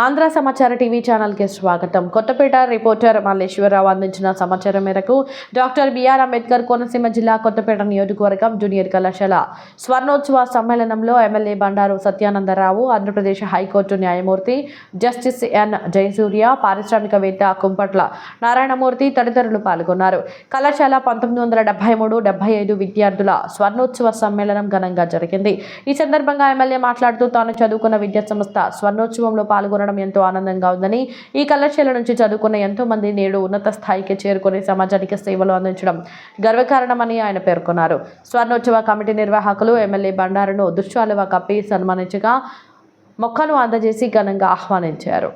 ఆంధ్ర సమాచార టీవీ ఛానల్కి స్వాగతం. కొత్తపేట రిపోర్టర్ మల్లేశ్వరరావు అందించిన సమాచారం మేరకు డాక్టర్ బిఆర్ అంబేద్కర్ కోనసీమ జిల్లా కొత్తపేట నియోజకవర్గం జూనియర్ కళాశాల స్వర్ణోత్సవ సమ్మేళనంలో MLA Bandaru Satyanandarao Andhra Pradesh high court న్యాయమూర్తి జస్టిస్ ఎన్. జయసూర్య పారిశ్రామికవేత్త కుంపట్ల నారాయణమూర్తి తదితరులు పాల్గొన్నారు. కళాశాల పంతొమ్మిది వందల డెబ్బై మూడు డెబ్బై ఐదు విద్యార్థుల స్వర్ణోత్సవ సమ్మేళనం ఘనంగా జరిగింది. ఈ సందర్భంగా ఎమ్మెల్యే మాట్లాడుతూ తాను చదువుకున్న విద్యా సంస్థ స్వర్ణోత్సవంలో ఉండడం ఎంతో ఆనందంగా ఉందని ఈ కళాశాల నుంచి చదువుకున్న ఎంతో మంది నేడు ఉన్నత స్థాయికి చేరుకుని సమాజానికి సేవలు అందించడం గర్వకారణమని ఆయన పేర్కొన్నారు. స్వర్ణోత్సవ కమిటీ నిర్వాహకులు ఎమ్మెల్యే బండారును దుశ్శాలువ కప్పి సన్మానించగా మొక్కను అందజేసి ఘనంగా ఆహ్వానించారు.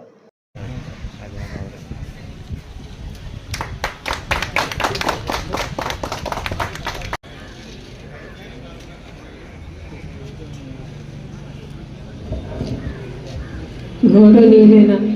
घोड़ो नहीं देना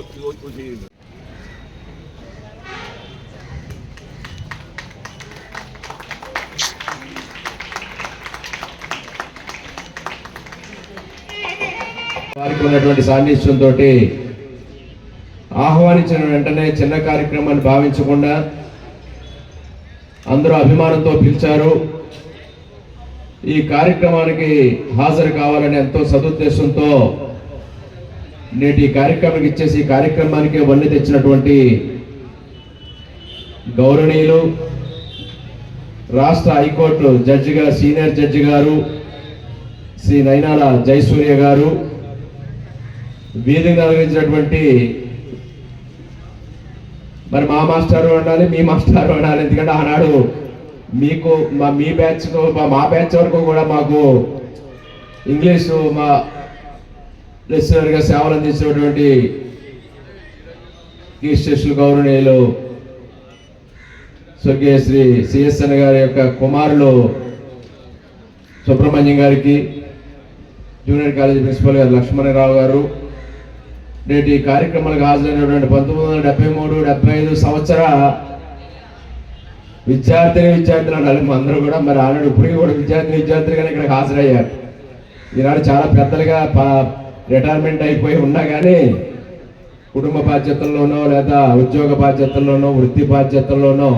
దేవేశ్వరుడి గోత్రి గోత్రి వారికి ఉన్నటువంటి సాన్నిధ్యంతో ఆహ్వానించిన వెంటనే చిన్న కార్యక్రమాన్ని భావించకుండా అందరూ అభిమానంతో పిలిచారు. ఈ కార్యక్రమానికి హాజరు కావాలని ఎంతో సదుద్దేశంతో నేటి కార్యక్రమానికి ఇచ్చేసి కార్యక్రమానికి వన్నె తెచ్చినటువంటి గౌరవనీయులు రాష్ట్ర హైకోర్టు జడ్జిగా సీనియర్ జడ్జి గారు శ్రీ నైనాల జయసూర్య గారు వీధికి నిర్వహించినటువంటి మరి మా మాస్టారు అనాలి మీ మాస్టారు అనాలి ఎందుకంటే ఆనాడు మీకు మా మీ బ్యాచ్ మా మా బ్యాచ్ వరకు కూడా మాకు ఇంగ్లీషు మా లెక్చరర్గా సేవలు అందించినటువంటి ఈ శిష్యులు గౌరవనీయులు స్వర్గీయ శ్రీ సిఎస్ఎన్ గారి యొక్క కుమారులు సుబ్రహ్మణ్యం గారికి జూనియర్ కాలేజీ ప్రిన్సిపల్ గారు లక్ష్మణరావు గారు. నేటి కార్యక్రమాలకు హాజరైనటువంటి పంతొమ్మిది వందల డెబ్బై మూడు డెబ్బై ఐదు సంవత్సర విద్యార్థిని విద్యార్థులు అనాలి అందరూ కూడా మరి ఆనాడు ఇప్పటికీ కూడా విద్యార్థి విద్యార్థులుగానే ఇక్కడ హాజరయ్యారు. ఈనాడు చాలా పెద్దలుగా రిటైర్మెంట్ అయిపోయి ఉన్నా కానీ కుటుంబ బాధ్యతల్లోనో లేదా ఉద్యోగ బాధ్యతల్లోనో వృత్తి బాధ్యతల్లోనో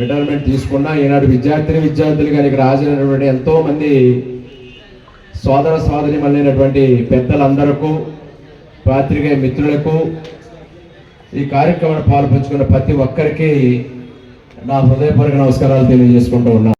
రిటైర్మెంట్ తీసుకున్నా ఈనాడు విద్యార్థిని విద్యార్థులుగా ఇక్కడ హాజరైనటువంటి ఎంతోమంది సోదర సోదరి మళ్ళైనటువంటి పెద్దలందరకు పాత్రికేయ మిత్రులకు ఈ కార్యక్రమాన్ని పాల్పంచుకున్న ప్రతి ఒక్కరికి నా హృదయపూర్వక నమస్కారాలు తెలియజేసుకుంటూ ఉన్నాను.